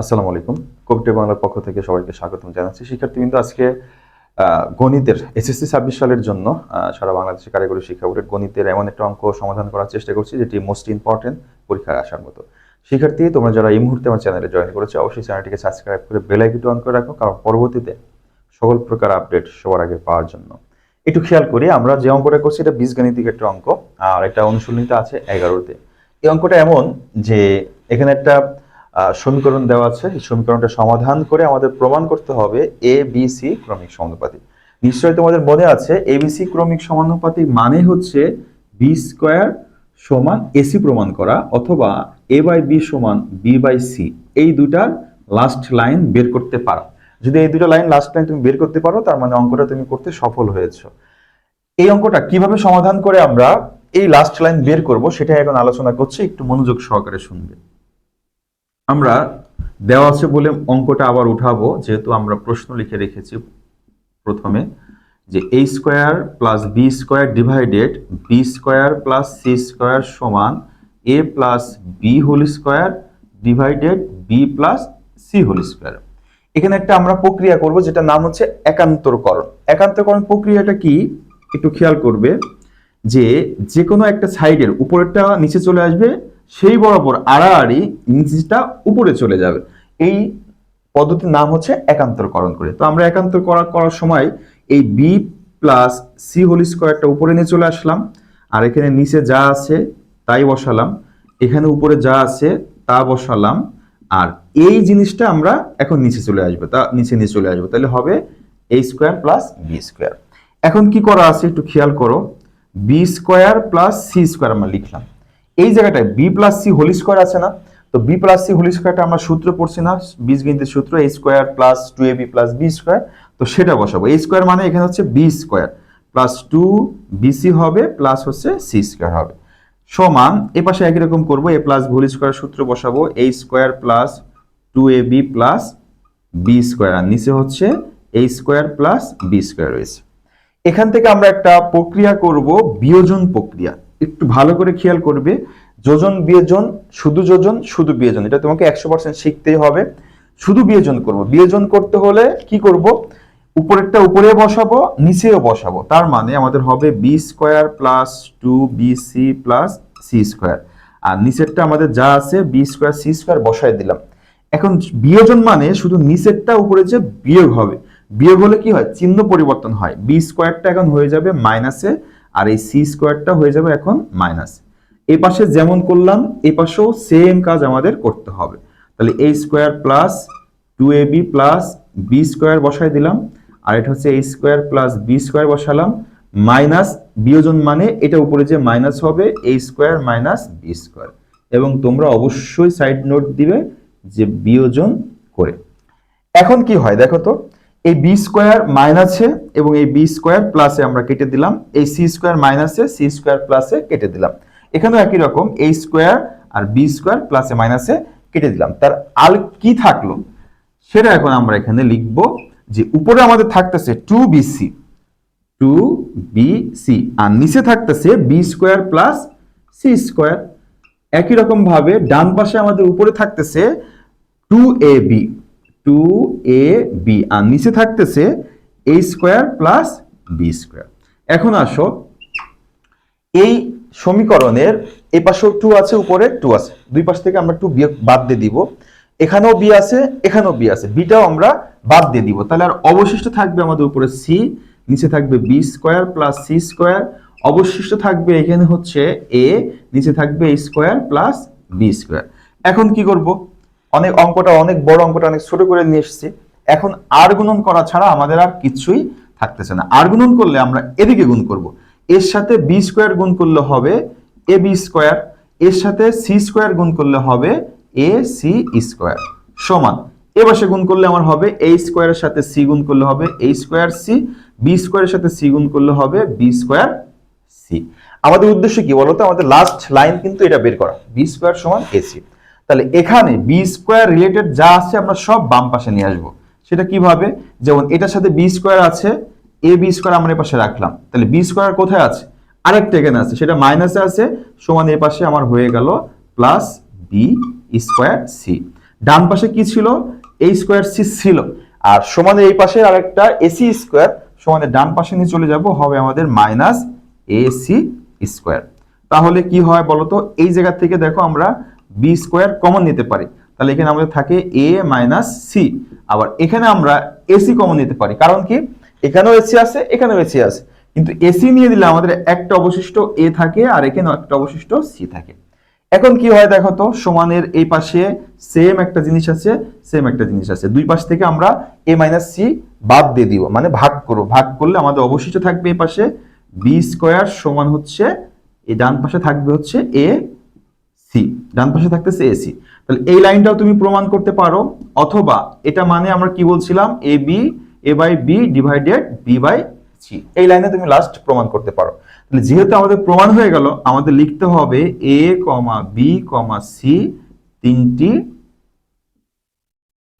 আসসালামু আলাইকুম। কবিতা বাংলার পক্ষ থেকে সবাইকে স্বাগতম জানাচ্ছি। শিক্ষার্থী কিন্তু আজকে গণিতের এসএসসি ছাব্বিশ সালের জন্য সারা বাংলাদেশের কারিগরি শিক্ষা বোর্ডের গণিতের এমন একটা অঙ্ক সমাধান করার চেষ্টা করছি, যেটি মোস্ট ইম্পর্টেন্ট পরীক্ষায় আসার মতো। শিক্ষার্থী, তোমরা যারা এই মুহূর্তে আমার চ্যানেলে জয়েন করেছ, অবশ্যই চ্যানেলটিকে সাবস্ক্রাইব করে বেল আইকনটি অন করে রাখো, কারণ পরবর্তীতে সকল প্রকার আপডেট সবার আগে পাওয়ার জন্য। একটু খেয়াল করি, আমরা যে অঙ্কটা করছি, এটা বীজগাণিতিক একটা অঙ্ক, আর এটা অনুশীলনীতে আছে এগারোতে। এই অঙ্কটা এমন যে, এখানে একটা সমীকরণ দেওয়া আছে। এই সমীকরণটা সমাধান করে আমাদের প্রমাণ করতে হবে এ বি সি ক্রমিক সমানুপাতিক। নিশ্চয়ই তোমাদের মনে আছে এ বি সি ক্রমিক সমানুপাতিক মানে হচ্ছে বি স্কোয়ার সমান এসি প্রমাণ করা অথবা এ বাই বি সমান বি বাই সি এই দুটার লাস্ট লাইন বের করতে পারো। যদি এই দুটো লাইন লাস্ট লাইন তুমি বের করতে পারো, তার মানে অঙ্কটা তুমি করতে সফল হয়েছো। এই অঙ্কটা কীভাবে সমাধান করে আমরা এই লাস্ট লাইন বের করব সেটা এখন আলোচনা করছি, একটু মনোযোগ সহকারে শুনবে। আমরা দেওয়া আছে বলে অঙ্কটা আবার উঠাবো, যেহেতু আমরা প্রশ্ন লিখে রেখেছি প্রথমে, যে a square plus b square divided b square plus c square সমান a plus b whole square divided b plus c whole square এখানে একটা আমরা প্রক্রিয়া করব যেটা নাম হচ্ছে একান্তরকরণ। একান্তরকরণ প্রক্রিয়াটা কি? একটু খেয়াল করবে যে যে কোনো একটা সাইডের উপরেরটা নিচে চলে আসবে সেই বরাবর আড়াআড়ি নিচেটা উপরে চলে যাবে। এই পদ্ধতির নাম হচ্ছে একান্তরকরণ করে। তো আমরা একান্তর করা করার সময় এই বি প্লাস সি হোল স্কোয়ারটা উপরে নিয়ে চলে আসলাম। আর এখানে নিচে যা আছে তাই বসালাম। এখানে উপরে যা আছে তা বসালাম। আর এই জিনিসটা আমরা এখন নিচে চলে আসব। তা নিচে নিয়ে চলে আসব। তাহলে হবে a square plus b square এখন কি করা আছে একটু খেয়াল করো। B square plus c square আমরা লিখলাম। এই জায়গাটায় b plus c whole square আছে না? তো বি প্লাস সি হোল স্কোয়ারটা আমরা সূত্র পড়ছি না, বীজগণিতের সূত্র a square plus two a b plus b square তো সেটা বসাবো। এ স্কোয়ার মানে এখানে হচ্ছে b square plus two b c হবে প্লাস হচ্ছে সি স্কোয়ার হবে। সমান, এ পাশে একই রকম করব এ প্লাস হোল স্কোয়ার সূত্র বসাবো a square plus two a b plus b square আর নিচে হচ্ছে a square plus b square রয়েছে। এখান থেকে আমরা একটা প্রক্রিয়া করব, বিয়োজন প্রক্রিয়া। একটু ভালো করে খেয়াল করবে। যোজন, বিয়োজন, শুধু যোজন, শুধু বিয়োজন। এটা তোমাকে একশো পার্সেন্ট শিখতেই হবে। শুধু বিয়োজন করব। বিয়োজন করতে হলে কি করব? উপরেরটা উপরে বসাবো, নিচেও বসাবো। তার মানে আমাদের হবে b square plus two b c plus c square আর নিচেরটা আমাদের যা আছে বি স্কোয়ার সি স্কোয়ার বসাই দিলাম। এখন বিয়োজন মানে শুধু নিচেরটা উপরে যে বিয়োগ হবে। বিয়োগ হলে কি হয়? চিহ্ন পরিবর্তন হয়। বি স্কোয়ারটা এখন হয়ে যাবে মাইনাসে আর এই সি স্কোয়ারটা হয়ে যাবে এখন মাইনাস এই পাশে যেমন করলাম এই পাশেও সেম কাজ আমাদের করতে হবে। তাহলে a square plus two a b plus b square বসাই দিলাম, আর এটা হচ্ছে a square plus b square বসালাম। মাইনাস বিয়োজন মানে এটা উপরে যে মাইনাস হবে a square minus b square এবং তোমরা অবশ্যই সাইড নোট দিবে যে বিয়োজন করে। এখন কি হয়? দেখো তো এই বি স্কোয়ার মাইনাসে এবং এই বি স্কোয়ার প্লাসে আমরা কেটে দিলাম। এই সি স্কোয়ার মাইনাসে সি স্কোয়ার প্লাসে কেটে দিলাম। এখানেও একই রকম এই স্কোয়ার আর বি স্কোয়ার প্লাসে মাইনাসে কেটে দিলাম। তার আল কি থাকল? সেটা এখন আমরা এখানে লিখব যে উপরে আমাদের থাকতেছে two b c two b c আর নিচে থাকতেছে b square plus c square একই রকম ভাবে ডান পাশে আমাদের উপরে থাকতেছে two a b two a b আর নিচে থাকতেছে a square plus b square এখন আসো, এই সমীকরণের এ পাশেও টু আছে, উপরে টু আছে। দুই পাশ থেকে আমরা টু বিয়োগ বাদ দিয়ে দিব। এখানেও বি আছে, এখানেও বি আছে। বিটাও আমরা বাদ দিয়ে দিব। তাহলে আর অবশিষ্ট থাকবে আমাদের উপরে সি নিচে থাকবে b square plus c square অবশিষ্ট থাকবে এখানে হচ্ছে এ নিচে থাকবে স্কোয়ার প্লাস বি স্কোয়ার এখন কি করব? অনেক অঙ্কটা, অনেক বড় অঙ্কটা, অনেক ছোট করে নিয়ে এসেছি। এখন আর গুণন করা ছাড়া আমাদের আর কিছুই থাকতেছে না। আর গুণন করলে আমরা এদিকে গুণ করব। এর সাথে বি স্কোয়ার গুণ করলে হবে এ বি স্কোয়ার এর সাথে সি স্কোয়ার গুণ করলে হবে এ সি স্কোয়ার সমান। এ পাশে গুণ করলে আমার হবে এ স্কোয়ারের সাথে সি গুণ করলে হবে এ স্কোয়ার সি বি স্কোয়ারের সাথে সি গুণ করলে হবে বি স্কোয়ার সি আমাদের উদ্দেশ্য কি বলতো? আমাদের লাস্ট লাইন কিন্তু এটা বের করা। বি স্কোয়ার সমান এসি তাহলে এখানে বি স্কোয়ার রিলেটেড যা আছে আমরা সব বাম পাশে নিয়ে আসব। সেটা কীভাবে? যেমন এটার সাথে বি স্কোয়ার আছে এ বি স্কোয়ার আমরা পাশে রাখলাম। তাহলে বি স্কোয়ার কোথায় আছে? আরেকটা এখানে আছে, সেটা মাইনাসে আছে, সমান এ পাশে আমার হয়ে গেল প্লাস বি স্কোয়ার সি ডান পাশে কি ছিল? এ স্কোয়ার সি ছিল। আর সমানে এই পাশে আরেকটা এসি স্কোয়ার সমানে ডান পাশে নিয়ে চলে যাব, হবে আমাদের মাইনাস এ সি স্কোয়ার তাহলে কি হয় বলতো? এই জায়গা থেকে দেখো আমরা বি স্কোয়ার কমন নিতে পারি। তাহলে এখানে আমাদের থাকে এ মাইনাস সি আবার এখানে আমরা এসি কমন নিতে পারি। কারণ কি? এখানেও এসি আছে, এখানেও এসি আছে। কিন্তু এসি নিয়ে দিলে আমাদের একটা অবশিষ্ট এ থাকে আর এখানে একটা অবশিষ্ট সি থাকে। এখন কি হয় দেখো তো? সমানের এই পাশে সেম একটা জিনিস আছে সেম একটা জিনিস আছে। দুই পাশ থেকে আমরা এ মাইনাস সি বাদ দিয়ে দিব। মানে ভাগ করো। ভাগ করলে আমাদের অবশিষ্ট থাকবে এই পাশে বি স্কোয়ার সমান হচ্ছে, এই ডান পাশে থাকবে হচ্ছে এ ডান পাশে থাকতেছে এসি তাহলে এই লাইনটাও তুমি প্রমাণ করতে পারো, অথবা এটা মানে আমরা কি বলছিলাম? A b a by b divided b by c এই লাইনে তুমি লাস্ট প্রমাণ করতে পারো। তাহলে যেহেতু আমাদের প্রমাণ হয়ে গেল, আমাদের লিখতে হবে এ কমা বি কমা সি তিনটি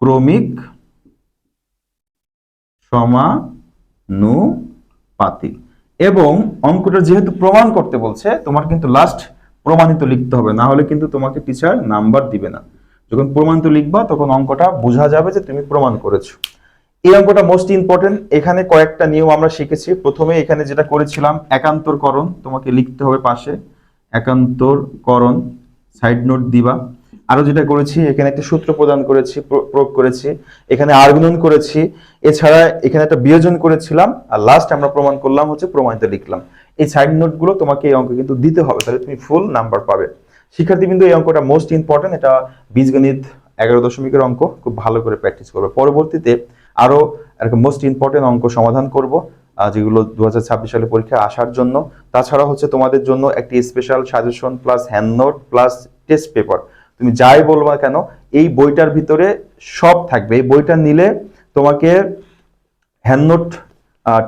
ক্রমিক সমানুপাতিক। এবং অঙ্কটা যেহেতু প্রমাণ করতে বলছে, তোমার কিন্তু লাস্ট প্রমাণিত লিখতে হবে, না হলে কিন্তু তোমাকে টিচার নাম্বার দিবে না। যখন প্রমাণিত লিখবা, তখন অঙ্কটা বোঝা যাবে যে তুমি প্রমাণ করেছ। এই অঙ্কটা মোস্ট ইম্পর্টেন্ট এখানে কয়েকটা নিয়ম আমরা শিখেছি। প্রথমে এখানে যেটা করেছিলাম, একান্তরকরণ, তোমাকে লিখতে হবে পাশে। একান্তরকরণ সাইড নোট দিবা। আরও যেটা করেছি, এখানে একটা সূত্র প্রদান করেছি, প্র- প্রয়োগ করেছি। এখানে আর্গুমেন্ট করেছি। এছাড়া এখানে একটা বিয়োজন করেছিলাম। আর লাস্ট আমরা প্রমাণ করলাম, হচ্ছে প্রমাণিত লিখলাম। এই সাইড নোটগুলো তোমাকে এই অঙ্ক কিন্তু দিতে হবে, তাহলে তুমি ফুল নাম্বার পাবে। শিক্ষার্থী বিন্দু এই অঙ্কটা মোস্ট ইম্পর্টেন্ট এটা বীজগণিত এগারো দশমিকের অঙ্ক, খুব ভালো করে প্র্যাকটিস করবে। পরবর্তীতে আরও একটা মোস্ট ইম্পর্টেন্ট অঙ্ক সমাধান করব যেগুলো দু হাজার ছাব্বিশ সালে পরীক্ষায় আসার জন্য। তাছাড়া হচ্ছে তোমাদের জন্য একটি special suggestion plus hand note plus test paper তুমি যাই বলবা কেন, এই বইটার ভিতরে সব থাকবে। এই বইটা নিলে তোমাকে হ্যান্ড নোট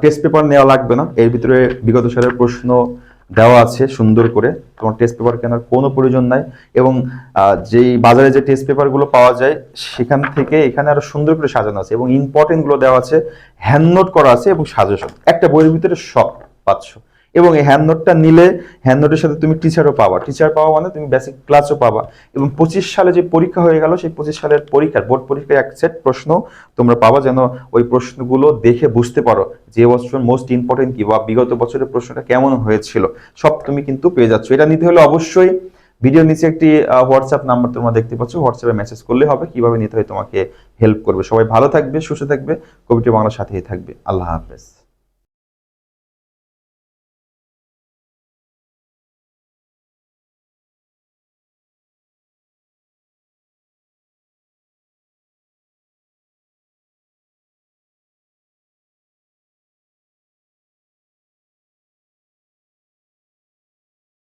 টেস্ট পেপার নেওয়া লাগবে না। এর ভিতরে বিগত সালের প্রশ্ন দেওয়া আছে সুন্দর করে। তোমার টেস্ট পেপার কেনার কোনো প্রয়োজন নাই এবং যেই বাজারে যে টেস্ট পেপারগুলো পাওয়া যায়, সেখান থেকে এখানে আরও সুন্দর করে সাজানো আছে এবং ইম্পর্টেন্টগুলো দেওয়া আছে হ্যান্ড নোট করা আছে এবং সাজেশন একটা বইয়ের ভিতরে সব পাচ্ছ। এবং এই হ্যান্ড নোটটা নিলে হ্যান্ড নোটের সাথে তুমি টিচারও পাবা। টিচার পাওয়া মানে তুমি বেসিক ক্লাসও পাবা। এবং পঁচিশ সালে যে পরীক্ষা হয়ে গেল, সেই পঁচিশ সালের পরীক্ষার বোর্ড পরীক্ষায় এক সেট প্রশ্ন তোমরা পাবা যেন ওই প্রশ্নগুলো দেখে বুঝতে পারো যে বছর মোস্ট ইম্পর্টেন্ট কি বা বিগত বছরের প্রশ্নটা কেমন হয়েছিল। সব তুমি কিন্তু পেয়ে যাচ্ছ। এটা নিতে হলে অবশ্যই ভিডিও নিচে একটি হোয়াটসঅ্যাপ নাম্বার তোমরা দেখতে পাচ্ছ। হোয়াটসঅ্যাপে মেসেজ করলে হবে, কীভাবে নিতে হয় তোমাকে হেল্প করবে। সবাই ভালো থাকবে, সুস্থ থাকবে। কবিটি বাংলার সাথেই থাকবে। আল্লাহ হাফেজ।